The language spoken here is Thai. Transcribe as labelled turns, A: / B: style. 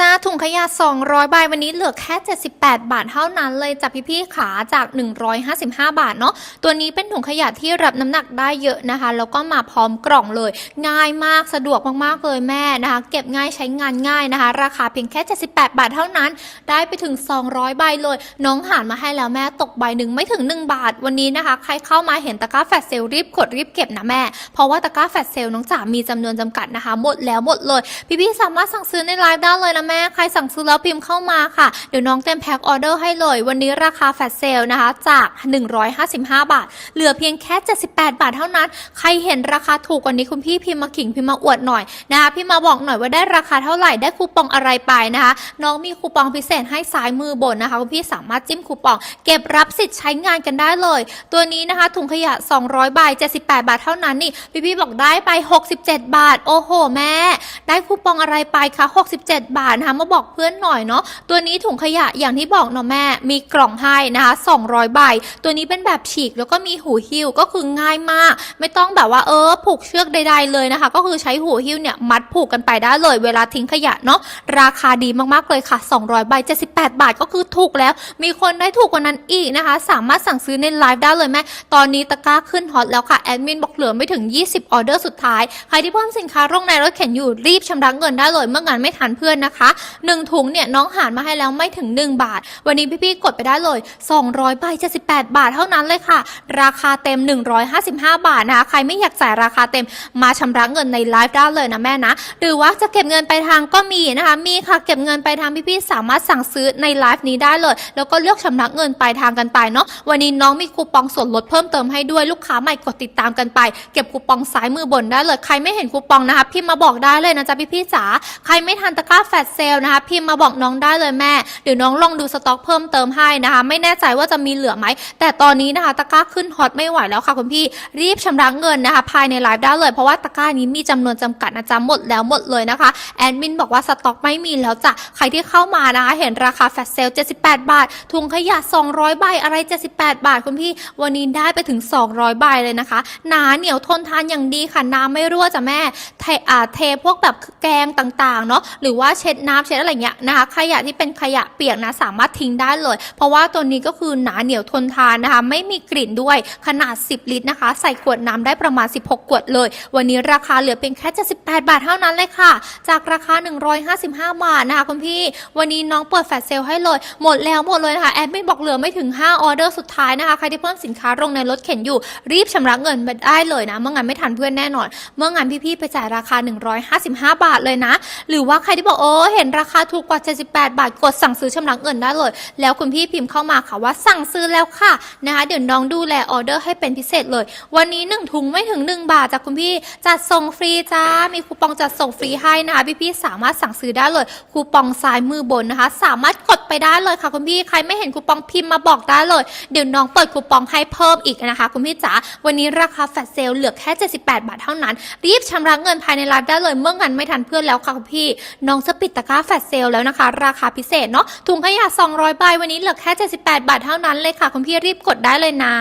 A: จ้าถุงขยะ 200 ใบวันนี้เหลือแค่ 78 บาทเท่านั้นเลยจ้ะพี่ๆขาจาก 155 บาทเนาะตัวนี้เป็นถุงขยะที่รับน้ำหนักได้เยอะนะคะ แล้วก็มาพร้อมกล่องเลย ง่ายมากสะดวกมากๆเลยแม่นะคะ เก็บง่ายใช้งานง่ายนะคะ ราคาเพียงแค่ 78 บาทเท่านั้น ได้ไปถึง 200 ใบเลย น้องหารมาให้แล้วแม่ตกใบหนึ่งไม่ถึง 1 บาทวันนี้นะคะ ใครเข้ามาเห็นตะกร้าแฟตเซลรีบกดรีบเก็บนะแม่ เพราะว่าตะกร้าแฟตเซลน้องจ๋ามีจำนวนจำกัดนะคะ หมดแล้วหมดเลย พี่ๆสามารถสั่งซื้อในไลฟ์ได้เลยนะแม่ ใครสั่งซื้อแล้วพิมพ์เข้ามาค่ะ เดี๋ยวน้องเต็มแพ็คออเดอร์ให้เลย วันนี้ราคาแฟตเซลนะคะ จาก 155 บาท เหลือเพียงแค่ 78 บาทเท่านั้น ใครเห็นราคาถูกกว่านี้คุณพี่พิมพ์มาขิงพิมพ์มาอวดหน่อยนะคะพี่มาบอกหน่อยว่าได้ราคาเท่าไหร่ได้คูปองอะไรไปนะคะ น้องมีคูปองพิเศษให้ซ้ายมือบนนะคะคุณพี่สามารถจิ้มคูปอง เก็บรับสิทธิ์ใช้งานกันได้เลย ตัวนี้นะคะถุงขยะ 200 ใบ 78 บาทเท่านั้นนี่พี่พี่บอกได้ไป 67 บาท โอ้โห แม่ ได้คูปองอะไรไปคะ67 บาทนะคะมาบอกเพื่อนหน่อยเนาะตัวนี้ถุงขยะอย่างที่บอกเนาะแม่มีกล่องให้นะคะ200 ใบ ตัวนี้เป็นแบบฉีกแล้วก็มีหูหิ้วก็คือง่ายมาก ไม่ต้องแบบว่าเออผูกเชือกใด ๆ เลยนะคะ ก็คือใช้หูหิ้วเนี่ยมัดผูกกันไปได้เลย เวลาทิ้งขยะเนาะราคาดีมากๆเลยค่ะ 200 ใบ 78 บาทก็คือถูกแล้ว มีคนได้ถูกกว่านั้นอีกนะคะ สามารถสั่งซื้อในไลฟ์ได้เลยแม่ตอนนี้ตะกร้าขึ้นฮอตแล้วค่ะแอดมินบอกเหลือไม่ถึง 20 ออเดอร์สุดท้าย ใครที่เพิ่มสินค้าลงในรถเข็นอยู่รีบชำระเงินได้เลยเมื่องานไม่ทันเพื่อนนะคะ 1 ถุงเนี่ยน้องหารมาให้แล้วไม่ถึง 1 บาท วันนี้พี่ๆกดไปได้เลย200ใบ78 บาทเท่านั้นเลยค่ะ ราคาเต็ม 155 บาทนะคะ ใครไม่อยากจ่ายราคาเต็มมาชำระเงินในไลฟ์ได้เลยนะแม่นะ หรือว่าจะเก็บเงินไปลายทางก็มีนะคะ มีค่ะเก็บเงินไปลายทางพี่ๆสามารถสั่งซื้อในไลฟ์นี้ได้เลย แล้วก็เลือกชำระเงินปลายทางกันไปเนาะวันนี้น้องมีคูปองส่วนลดเพิ่มเติมให้ด้วยลูกค้าใหม่กดติดตามกันไป เก็บคูปองซ้ายมือบนได้เลย ใครไม่เห็นคูปองนะคะพิมพ์มาบอกได้เลยนะจ๊ะพี่ๆจ๋าใครไม่ทันตะกร้าแฟตเซลนะคะ พิมพ์มาบอกน้องได้เลยแม่ เดี๋ยวน้องลองดูสต็อกเพิ่มเติมให้นะคะ ไม่แน่ใจว่าจะมีเหลือไหม แต่ตอนนี้นะคะตะกร้าขึ้นฮอตไม่ไหวแล้วค่ะคุณพี่ รีบชำระเงินนะคะ ภายในไลฟ์ได้เลย เพราะว่าตะกร้านี้มีจำนวนจำกัดนะจ๊ะหมดแล้วหมดเลยนะคะ แอดมินบอกว่าสต็อกไม่มีแล้วจ้ะ ใครที่เข้ามานะคะ เห็นราคาแฟตเซล78 บาท ถุงขยะ 200 ใบ อะไร 78 บาทคุณพี่ วันนี้ได้ไปถึง 200 ใบเลยนะคะ หนาเหนียวทนทานอย่างดีค่ะ น้ำไม่รั่วจ้ะแม่ เทอาเทพวกแบบแกงต่างๆ เนาะ หรือว่าเช็ดน้ำเช็ดอะไรเงี้ยนะคะ ขยะที่เป็นขยะเปียกนะสามารถทิ้งได้เลย เพราะว่าตัวนี้ก็คือหนาเหนียวทนทานนะคะ ไม่มีกลิ่นด้วยขนาด 10 ลิตรนะคะ ใส่ขวดน้ำได้ประมาณ 16 ขวดเลย วันนี้ราคาเหลือเพียงแค่78บาทเท่านั้นเลยค่ะ จากราคา 155 บาทนะคะคุณพี่ วันนี้น้องเปิดแฟลชเซลให้เลย หมดแล้วหมดเลยนะคะแอดไมินบอกเหลือไม่ถึง 5 ออเดอร์สุดท้ายนะคะ ใครที่เพิ่มสินค้าลงในรถเข็นอยู่ รีบชำระเงินไปได้เลยนะ เมื่องานไม่ทันเพื่อนแน่นอน เมื่องานพี่ๆไปจ่ายราคา 155 บาทเลยนะ หรือว่าใครที่บอกโอ้เห็นราคาถูกกว่า 78 บาท กดสั่งซื้อชำระเงินได้เลย แล้วคุณพี่พิมพ์เข้ามาค่ะว่าสั่งซื้อแล้วค่ะนะคะเดี๋ยวน้องดูแลออเดอร์ให้เป็นพิเศษเลย วันนี้ 1 ถุงไม่ถึง 1 บาทจากคุณพี่จัดส่งฟรีจ้า มีคูปองจัดส่งฟรีให้นะคะพี่ๆสามารถสั่งซื้อได้เลย คูปองซ้ายมือบนนะคะ สามารถกด ไปได้เลยค่ะคุณพี่ใครไม่เห็นคูปองพิมพ์มาบอกได้เลย เดี๋ยวน้องเปิดคูปองให้เพิ่มอีกนะคะ คุณพี่จ๋าวันนี้ราคาแฟลชเซลเหลือแค่ 78 บาทเท่านั้น รีบชำระเงินภายในร้านได้เลยเมื่อเงินไม่ทันเพื่อนแล้วค่ะคุณพี่ น้องจะปิดตะกร้าแฟลชเซลแล้วนะคะ ราคาพิเศษเนาะถุงขยะ200ใบวันนี้เหลือแค่ 78 บาทเท่านั้นเลยค่ะคุณพี่รีบกดได้เลยนะ